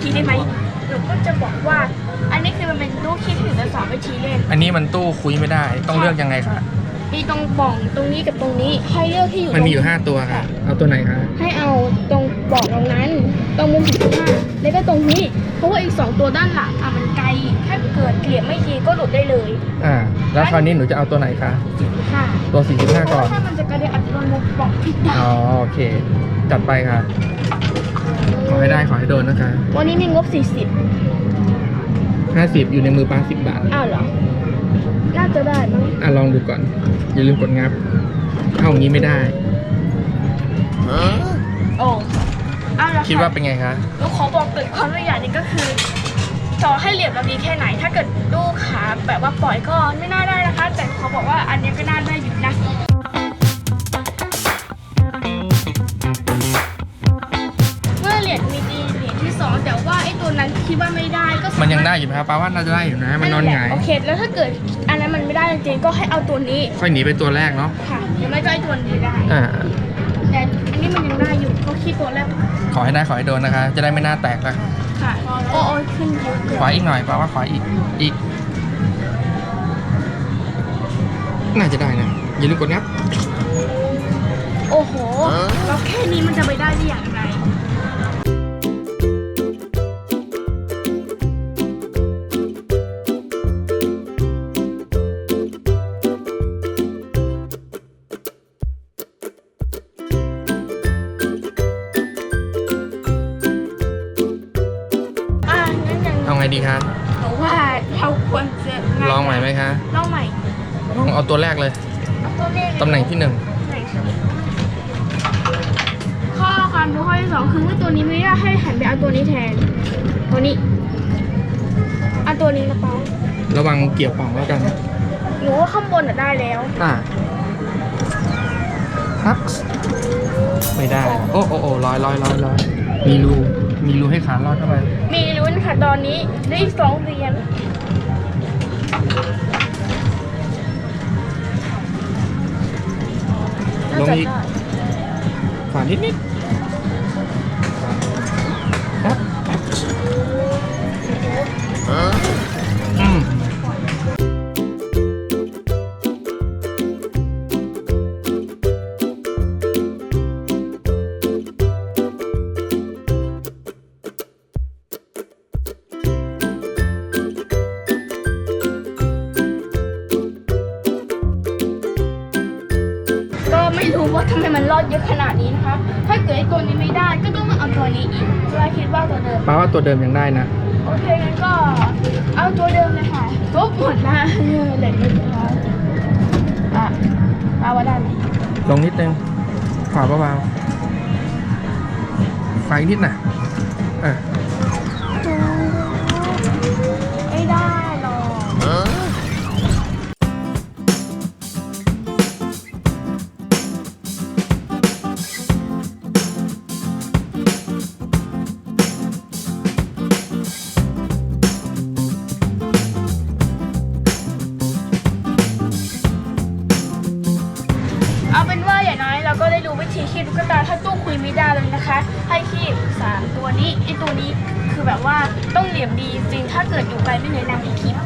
ทีได้ไหมหนูก็จะบอกว่า อันนี้คือมันเป็นตู้คีบที่หนูจะสอนวิธีเล่น อันนี้มันตู้คุยไม่ได้ ต้องเลือกยังไงคะมีตรงปล่องตรงนี้กับตรงนี้ให้เลือกที่อยู่มันมีอยู่ตรง5ตัวค่ะ เอาตัวไหนคะ ให้เอาตรงปล่องตรงนั้น ตรงมุม45แล้วก็ตรงนี้ เพราะว่าอีกสองตัวด้านหลังอะมันไกล ถ้าเกิดเหลี่ยมไม่ดีก็หลุดได้เลยอ่า แล้วคราวนี้หนูจะเอาตัวไหนคะ ค่ะตัวเพ45ราะก่อว่านถ้ามันจะกระเด็นอาจจะโดนมุมปล่องผิดได้อ๋อโอเค จัดไปค่ะ ขอให้ได้ขอให้โดนนะคะวันนี้มีงบ40 50อยู่ในมือป้า10บาท อ้าวเหรอ น่าจะได้มั้งอะลองดูก่อน อย่าลืมกดงับ เข้าอย่างนี้ไม่ได้ โอ้เอาละคิดว่าเป็นไงคะ หนูขอบอกเกิดความละเอียดนี้ก็คือ ต่อให้เหลี่ยมเราดีแค่ไหน ถ้าเกิดลูกขาแบบว่าปล่อยก็ไม่น่าได้นะคะ แต่เขาบอกว่าอันเนี้ยก็น่าได้อยู่นะ นยังได้อยู่ไหมครับป้าว่าน่าจะได้อยู่นะมันนอนหงายโอเค แล้วถ้าเกิดอันนั้นมันไม่ได้จริงๆก็ให้เอาตัวนี้ ค่อยหนีไปตัวแรกเนาะ ค่ะหรือไม่ก็ไอ้ตัวนี้ได้ อ่า แต่อันนี้มันยังได้อยู่ก็คิดตัวแรก ขอให้ได้ขอให้โดนนะคะ จะได้ไม่หน้าแตกละค่ะ โอ้โอ้ยขึ้นเยอะเกินขวาอีกหน่อยป้าว่าขวาอีก อีก น่าจะได้นะ อย่าลืมกดงับ โอ้โห แล้วแค่นี้มันจะไปได้ได้อย่างไร งั้นอย่างเอาไงดีคะหนูว่าเราควรจะลองใหม่ไหมคะลองใหม่ลองเอาตัวแรกเลยเอาตัวเลขตำแหน่งที่หนึ่งไหนครับข้อความรู้ข้อที่สองคือเมื่อตัวนี้ไม่ได้ให้หันไปเอาตัวนี้แทน ตัวนี้เอาตัวนี้นะเปาระวังเกี่ยวป่องแล้วกัน หนูว่าข้างบนอะได้แล้วอ่าฮักไม่ได้ โอ้โอ้โอ้ลอยลอยลอยลอยมีรู มีรูให้ขาลอดเข้าไปมีลุ้น ค่ะ ตอนนี้ได้อีกสองเหรียญลงอีกขวานิดนิดครับ ว่าทำไมมันรอดเยอะขนาดนี้นะคะ ถ้าเกิดไอ้ตัวนี้ไม่ได้ก็ต้องมาเอาตัวนี้อีกเราคิดว่าตัวเดิมป้าว่าตัวเดิมยังได้นะ โอเคงั้นก็เอาตัวเดิมเลยค่ะครบหมดนะเหลือนิดเดียวอะเอาว่าได้ไหมลงนิดนึงขวาเบาๆไฟนิดน่ะเออ เอาเป็นว่าอย่างน้อยเราก็ได้รู้วิธีคิดตุ๊กตาถ้าตู้คุยไม่ได้เลยนะคะ ให้คีบสามตัวนี้ไอตัวนี้คือแบบว่าต้องเหลี่ยมดีจริงถ้าเกิดอยู่ไกลไม่แนะนำให้คีบ